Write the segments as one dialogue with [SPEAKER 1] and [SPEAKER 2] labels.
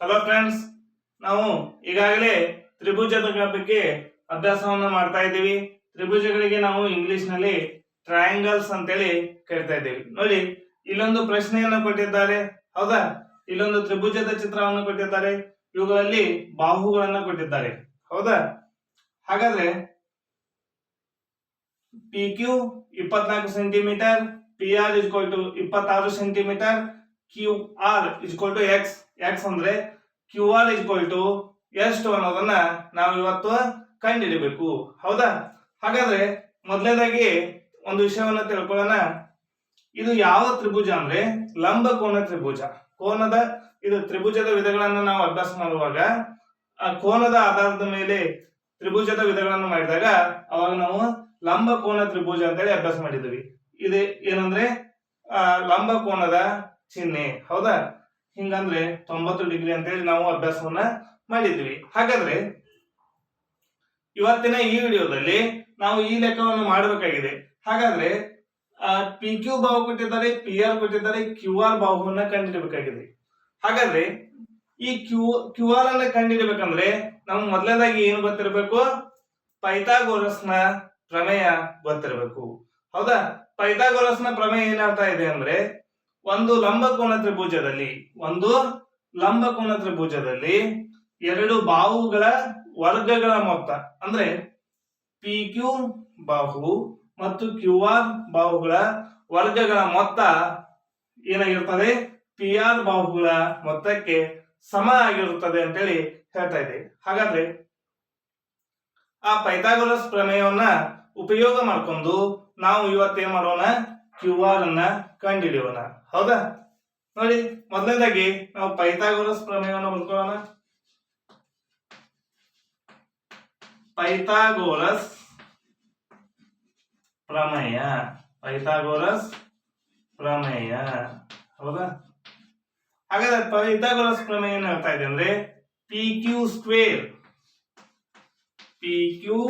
[SPEAKER 1] Hello friends ನಾವು ಈಗಾಗಲೇ ತ್ರಿಭುಜದ ಬಗ್ಗೆ ಅಭ್ಯಾಸವನ್ನು ಮಾಡ್ತಾ ಇದ್ದೀವಿ. ತ್ರಿಭುಜಗಳಿಗೆ ನಾವು ಇಂಗ್ಲಿಷ್ನಲ್ಲಿ ಟ್ರಯಾಂಗಲ್ಸ್ ಅಂತೇಳಿ ಕರಿತಾ ಇದ್ದೀವಿ. ನೋಡಿ, ಇಲ್ಲೊಂದು ಪ್ರಶ್ನೆಯನ್ನು ಕೊಟ್ಟಿದ್ದಾರೆ. ಹೌದಾ? ಇಲ್ಲೊಂದು ತ್ರಿಭುಜದ ಚಿತ್ರವನ್ನು ಕೊಟ್ಟಿದ್ದಾರೆ. ಇವುಗಳಲ್ಲಿ ಬಾಹುಗಳನ್ನು ಕೊಟ್ಟಿದ್ದಾರೆ. ಹೌದಾ? ಹಾಗಾದ್ರೆ ಪಿ ಕ್ಯೂ ಇಪ್ಪತ್ನಾಲ್ಕು centimetre P R is equal to ಇಪ್ಪತ್ತಾರು centimetre Q R is equal to X X ಅಂದ್ರೆ ಕ್ಯೂ ಆರ್ ಈಕ್ವಲ್ ಟು ಎಷ್ಟು ಅನ್ನೋದನ್ನ ನಾವು ಇವತ್ತು ಕಂಡುಹಿಡಿಬೇಕು ಹೌದಾ? ಹಾಗಾದ್ರೆ ಮೊದಲನೇದಾಗಿ ಒಂದು ವಿಷಯವನ್ನ ತಿಳ್ಕೊಳ್ಳೋಣ. ಇದು ಯಾವ ತ್ರಿಭುಜ ಅಂದ್ರೆ ಲಂಬ ಕೋನ ತ್ರಿಭುಜ. ಕೋನದ ಇದು ತ್ರಿಭುಜದ ವಿಧಗಳನ್ನ ನಾವು ಅಭ್ಯಾಸ ಮಾಡುವಾಗ ಆ ಕೋನದ ಆಧಾರದ ಮೇಲೆ ತ್ರಿಭುಜದ ವಿಧಗಳನ್ನು ಮಾಡಿದಾಗ ಅವಾಗ ನಾವು ಲಂಬ ಕೋನ ತ್ರಿಭುಜ ಅಂತೇಳಿ ಅಭ್ಯಾಸ ಮಾಡಿದ್ವಿ. ಇದು ಏನಂದ್ರೆ ಆ, ಲಂಬ ಕೋನದ ಚಿಹ್ನೆ. ಹೌದಾ? ಹಿಂಗಂದ್ರೆ ತೊಂಬತ್ತು ಡಿಗ್ರಿ ಅಂತ ಹೇಳಿ ನಾವು ಅಭ್ಯಾಸವನ್ನ ಮಾಡಿದ್ವಿ. ಹಾಗಾದ್ರೆ ಇವತ್ತಿನ ಈ ವಿಡಿಯೋದಲ್ಲಿ ನಾವು ಈ ಲೆಕ್ಕವನ್ನು ಮಾಡಬೇಕಾಗಿದೆ. ಹಾಗಾದ್ರೆ ಪಿ ಕ್ಯೂ ಬಾಹು ಕೊಟ್ಟಿದ್ದಾರೆ ಪಿ ಆರ್ ಕೊಟ್ಟಿದ್ದಾರೆ ಕ್ಯೂ ಆರ್ ಬಾಹುವನ್ನ ಕಂಡಿಡಬೇಕಾಗಿದೆ. ಹಾಗಾದ್ರೆ, ಈ ಕ್ಯೂ ಕ್ಯೂ ಆರ್ ಅನ್ನ ಕಂಡುಹಿಡಬೇಕಂದ್ರೆ ನಮ್ಗೆ ಮೊದಲನೇದಾಗಿ ಏನು ಗೊತ್ತಿರಬೇಕು? ಪೈಥಾಗೋರಸ್ನ ಪ್ರಮೇಯ ಗೊತ್ತಿರಬೇಕು. ಹೌದಾ? ಪೈಥಾಗೋರಸ್ನ ಪ್ರಮೇಯ ಏನಾಗ್ತಾ ಇದೆ ಅಂದ್ರೆ ಒಂದು ಲಂಬಕೋನ ತ್ರಿಭುಜದಲ್ಲಿ ಒಂದು ಲಂಬಕೋನ ತ್ರಿಭುಜದಲ್ಲಿ ಎರಡು ಬಾಹುಗಳ ವರ್ಗಗಳ ಮೊತ್ತ. ಅಂದ್ರೆ ಪಿ ಕ್ಯೂ ಬಾಹು ಮತ್ತು ಕ್ಯೂ ಆರ್ ಬಾಹುಗಳ ವರ್ಗಗಳ ಮೊತ್ತ ಏನಾಗಿರ್ತದೆ? ಪಿ ಆರ್ ಬಾಹುಗಳ ಮೊತ್ತಕ್ಕೆ ಸಮ ಆಗಿರುತ್ತದೆ ಅಂತೇಳಿ ಹೇಳ್ತಾ ಇದೆ ಹಾಗಾದ್ರೆ ಆ ಪೈಥಾಗೋರಸ್ ಪ್ರಮೇಯವನ್ನ ಉಪಯೋಗ ಮಾಡ್ಕೊಂಡು ನಾವು ಇವತ್ತೇನ್ ಮಾಡೋಣ? ಕ್ಯೂ ಆರ್ ಅನ್ನ ಕಂಡುಹಿಡಿಯೋಣ ಹೌದಾ? ನೋಡಿ, ಮೊದಲನೇದಾಗಿ ನಾವು ಪೈಥಾಗೋರಸ್ ಪ್ರಮೇಯವನ್ನು ಬರ್ಕೊಳ್ಳೋಣ ಪೈಥಾಗೋರಸ್ ಪ್ರಮೇಯ. ಪೈಥಾಗೋರಸ್ ಪ್ರಮೇಯ. ಹೌದಾ? ಹಾಗಾದ್ರೆ ಪೈಥಾಗೋರಸ್ ಪ್ರಮೇಯ ಏನ್ ಹೇಳ್ತಾ ಇದೆ ಅಂದ್ರೆ P Q square P Q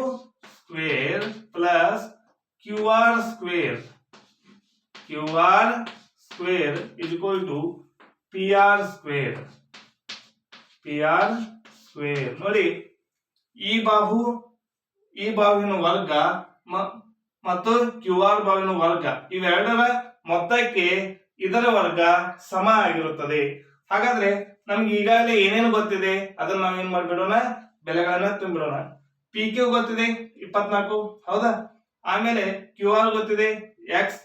[SPEAKER 1] square plus Q R square Q R square is equal to P R square P R square ನೋಡಿ, ಈ ಬಾಹು, ಈ ಬಾಹುವಿನ ವರ್ಗ ಮತ್ತು ಕ್ಯೂ ಆರ್ ಬಾಹುವಿನ ವರ್ಗ, ಇವೆರಡರ ಮೊತ್ತಕ್ಕೆ ಇದರ ವರ್ಗ ಸಮ ಆಗಿರುತ್ತದೆ. ಹಾಗಾದ್ರೆ ನಮ್ಗೆ ಈಗಾಗಲೇ ಏನೇನು ಗೊತ್ತಿದೆ? ಅದನ್ನ ನಾವು ಏನ್ ಮಾಡ್ಬಿಡೋಣ? ಬೆಲೆಗಳನ್ನ ತುಂಬಿಡೋಣ. ಪಿ ಕ್ಯೂ ಗೊತ್ತಿದೆ? ಇಪ್ಪತ್ನಾಲ್ಕು. ಹೌದಾ? ಆಮೇಲೆ ಕ್ಯೂ ಆರ್ ಗೊತ್ತಿದೆ? ಎಕ್ಸ್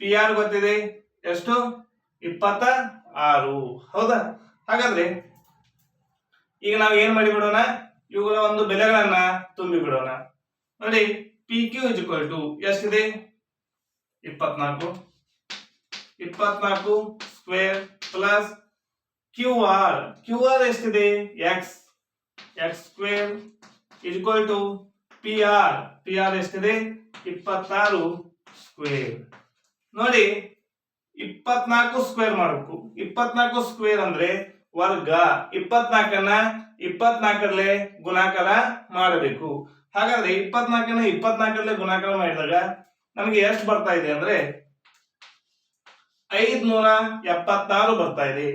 [SPEAKER 1] ಪಿ ಆರ್ ಗೊತ್ತಿದೆ? ಎಷ್ಟು? ಇಪ್ಪತ್ತ ಆರು. ಹೌದಾ? ಹಾಗಾದ್ರೆ ಈಗ ನಾವು ಏನ್ ಮಾಡಿ ಬಿಡೋಣ ಇವುಗಳ ಒಂದು ಬೆಲೆಗಳನ್ನ ತುಂಬಿ ಬಿಡೋಣ ನೋಡಿ P Q is equal to ಎಷ್ಟಿದೆ? ಇಪ್ಪತ್ನಾಲ್ಕು. ಇಪ್ಪತ್ನಾಲ್ಕು square plus Q R Q R ಎಷ್ಟಿದೆ? X X square is equal to P R P R ಎಷ್ಟಿದೆ? ಇಪ್ಪತ್ತಾರು ಸ್ಕ್ವೇರ್ ನೋಡಿ, ಇಪ್ಪತ್ನಾಲ್ಕು ಸ್ಕ್ವೇರ್ ಮಾಡಬೇಕು. ಇಪ್ಪತ್ನಾಲ್ಕು ಸ್ಕ್ವೇರ್ ಅಂದ್ರೆ ವರ್ಗ. ಇಪ್ಪತ್ನಾಲ್ಕನ್ನ ಇಪ್ಪತ್ನಾಲ್ಕರಲ್ಲೇ ಗುಣಾಕಾರ ಮಾಡಬೇಕು. ಹಾಗಾದ್ರೆ ಇಪ್ಪತ್ನಾಲ್ಕನ್ನ ಇಪ್ಪತ್ನಾಲ್ಕರಲ್ಲೇ ಗುಣಾಕಾರ ಮಾಡಿದಾಗ ನಮಗೆ ಎಷ್ಟು ಬರ್ತಾ ಇದೆ ಅಂದ್ರೆ ಐದ್ನೂರ ಎಪ್ಪತ್ತಾರು ಬರ್ತಾ ಇದೆ.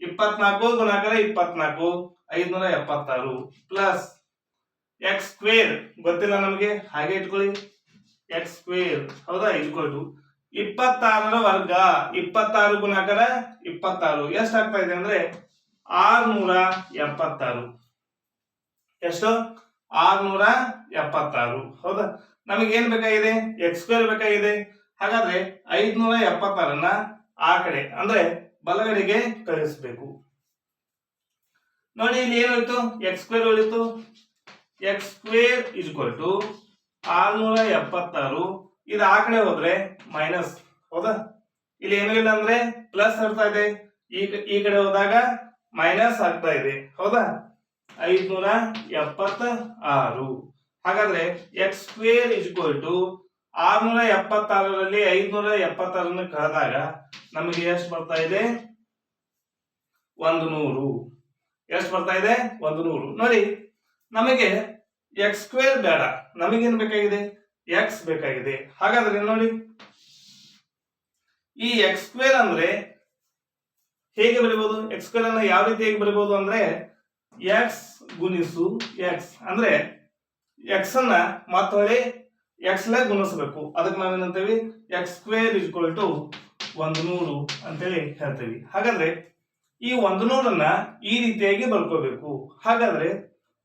[SPEAKER 1] ಇಪ್ಪತ್ನಾಲ್ಕು ಗುಣಾಕಾರ ಇಪ್ಪತ್ನಾಲ್ಕು, ಐದ್ನೂರ ಎಪ್ಪತ್ತಾರು ಪ್ಲಸ್ ಎಕ್ಸ್ ಸ್ಕ್ವೇರ್ ಗೊತ್ತಿಲ್ಲ ನಮಗೆ? ಹಾಗೆ ಇಟ್ಕೊಳ್ಳಿ. ಎಕ್ಸ್ ಸ್ಕ್ವೇರ್ ಹೌದಾ? ಇಟ್ಕೊಳ್ತು ಇಪ್ಪತ್ತಾರರ ವರ್ಗ, ಇಪ್ಪತ್ತಾರು ಗುಣಾಕಾರ ಇಪ್ಪತ್ತಾರು. ಎಷ್ಟಾಗ್ತಾ ಇದೆ ಅಂದ್ರೆ ಆರ್ನೂರ ಎಪ್ಪತ್ತಾರು. ಎಷ್ಟು? ಆರ್ನೂರ ಎಪ್ಪತ್ತಾರು. ಹೌದಾ? ನಮಗೆ ಏನ್ ಬೇಕಾಗಿದೆ? ಎಕ್ಸ್ ಸ್ಕ್ವೇರ್ ಬೇಕಾಗಿದೆ. ಹಾಗಾದ್ರೆ ಐದ್ನೂರ ಎಪ್ಪತ್ತಾರನ್ನ ಆ ಕಡೆ, ಅಂದ್ರೆ ಬಲಗಡೆಗೆ ಕಳಿಸ್ಬೇಕು. ನೋಡಿ, ಇಲ್ಲಿ ಏನಾಯ್ತು ಎಕ್ಸ್ ಸ್ಕ್ವೇರ್ ಉಳಿತು. X square is equal to ಆರ್ನೂರ ಎಪ್ಪತ್ತಾರು ಇದು ಆ ಕಡೆ ಹೋದ್ರೆ ಮೈನಸ್ ಹೌದಾ? ಇಲ್ಲಿ ಏನಿಲ್ಲ ಅಂದ್ರೆ ಪ್ಲಸ್ ಇರ್ತಾ ಇದೆ. ಈ ಈ ಕಡೆ ಹೋದಾಗ ಮೈನಸ್ ಆಗ್ತಾ ಇದೆ. ಹೌದಾ? ಐದ್ನೂರ ಎಪ್ಪತ್ತ ಆರು ಹಾಗಾದ್ರೆ ಎಕ್ಸ್ ಸ್ಕ್ವೇರ್ ಇಸ್ಕೊಲ್ ಟು ಆರ್ನೂರ ಎಪ್ಪತ್ತಾರರಲ್ಲಿ ಐದ್ನೂರ ಎಪ್ಪತ್ತಾರನ್ನು ಕಳೆದಾಗ ನಮಗೆ ಎಷ್ಟು ಬರ್ತಾ ಇದೆ? ಒಂದು ನೂರು. ಎಷ್ಟು ಬರ್ತಾ ಇದೆ? ಒಂದು ನೂರು. ನೋಡಿ, ನಮಗೆ ಎಕ್ಸ್ ಸ್ಕ್ವೇರ್ ಬೇಡ. ನಮಗೇನು ಬೇಕಾಗಿದೆ? ಎಕ್ಸ್ ಬೇಕಾಗಿದೆ. ಹಾಗಾದ್ರೆ ನೋಡಿ. ಈ ಎಕ್ಸ್ ಸ್ಕ್ವೇರ್ ಅಂದ್ರೆ ಹೇಗೆ ಬರಿಬಹುದು ಎಕ್ಸ್ ಸ್ಕ್ವೇರ್ ಅನ್ನ ಯಾವ ಹೇಗೆ ಬರಿಬಹುದು ಅಂದ್ರೆ ಎಕ್ಸ್ ಗುಣಿಸು ಎಕ್ಸ್ ಅಂದ್ರೆ ಎಕ್ಸ್ ಅನ್ನ ಮತ್ತೊಳ್ಳಿ ಎಕ್ಸ್ ಲ ಗುಣಿಸಬೇಕು. ಅದಕ್ಕೆ ನಾವೇನಂತೀವಿ ಎಕ್ಸ್ ಸ್ಕ್ವೇರ್ ಇಕ್ವಲ್ ಟು ಒಂದು ನೂರು ಅಂತೇಳಿ ಹೇಳ್ತೇವೆ. ಹಾಗಾದ್ರೆ ಈ ಒಂದು ನೂರನ್ನ ಈ ರೀತಿಯಾಗಿ ಬರ್ಕೋಬೇಕು. ಹಾಗಾದ್ರೆ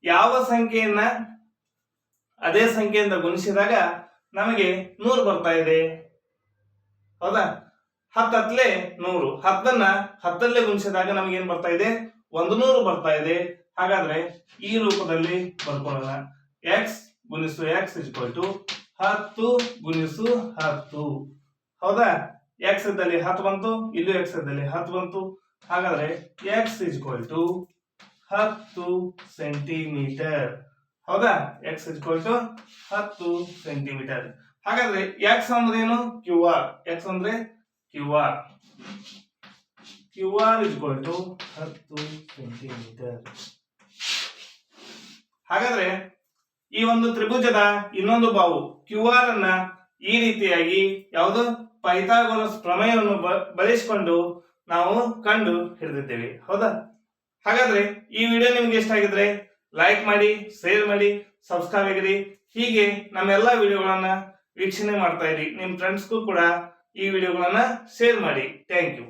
[SPEAKER 1] ಯಾವ ಸಂಖ್ಯೆಯನ್ನ ಅದೇ ಸಂಖ್ಯೆಯಿಂದ ಗುಣಿಸಿದಾಗ ನಮಗೆ ನೂರು ಬರ್ತಾ ಇದೆ. ಹೌದಾ? ಹತ್ತತ್ಲೆ ನೂರು. ಹತ್ತನ್ನ ಹತ್ತಲ್ಲೇ ಗುಣಿಸಿದಾಗ ನಮಗೆ ಏನ್ ಬರ್ತಾ ಇದೆ? ಒಂದು ನೂರು ಬರ್ತಾ ಇದೆ. ಹಾಗಾದ್ರೆ ಈ ರೂಪದಲ್ಲಿ ಬರ್ಕೊಳ್ಳೋಣ. ಎಕ್ಸ್ ಗುಣಿಸು ಎಕ್ಸ್ ಇಸ್ಕೊಲ್ ಟು ಹತ್ತು ಗುಣಿಸು ಹತ್ತು. ಹೌದಾ? ಎಕ್ಸ್ ಇದ್ದಲ್ಲಿ ಹತ್ತು ಬಂತು, ಇಲ್ಲಿ ಎಕ್ಸ್ ಇದ್ದಲ್ಲಿ ಹತ್ತು ಬಂತು. ಹಾಗಾದ್ರೆ ಎಕ್ಸ್ ಇಸ್ಕೊಲ್ ಟು ಹತ್ತು ಸೆಂಟಿಮೀಟರ್ ಹೌದಾ? ಎಕ್ಸ್ ಟು ಹತ್ತು ಸೆಂಟಿಮೀಟರ್ ಹಾಗಾದ್ರೆ ಎಕ್ಸ್ ಅಂದ್ರೆ ಏನು? ಕ್ಯೂ ಆರ್ ಎಕ್ಸ್ ಅಂದ್ರೆ Q R Q R is equal to ಹತ್ತು ಸೆಂಟಿಮೀಟರ್ ಹಾಗಾದ್ರೆ ಈ ಒಂದು ತ್ರಿಭುಜದ ಇನ್ನೊಂದು ಬಾವು ಕ್ಯೂ ಆರ್ ಅನ್ನ ಈ ರೀತಿಯಾಗಿ ಯಾವುದು? ಪೈಥಾಗೋರಸ್ ಪ್ರಮೇಯವನ್ನು ಬಳಸಿಕೊಂಡು ನಾವು ಕಂಡು ಹಿಡಿದಿದ್ದೇವೆ. ಹೌದಾ? ಹಾಗಾದ್ರೆ ಈ ವಿಡಿಯೋ ನಿಮ್ಗೆ ಇಷ್ಟ ಆಗಿದ್ರೆ ಲೈಕ್ ಮಾಡಿ ಶೇರ್ ಮಾಡಿ ಸಬ್ಸ್ಕ್ರೈಬ್ ಆಗಿರಿ. ಹೀಗೆ ನಮ್ಮೆಲ್ಲ ವಿಡಿಯೋಗಳನ್ನ ವೀಕ್ಷಣೆ ಮಾಡ್ತಾ ಇರಿ. ನಿಮ್ಮ ಫ್ರೆಂಡ್ಸ್ಗೂ ಕೂಡ ಈ ವಿಡಿಯೋಗಳನ್ನ ಶೇರ್ ಮಾಡಿ. Thank you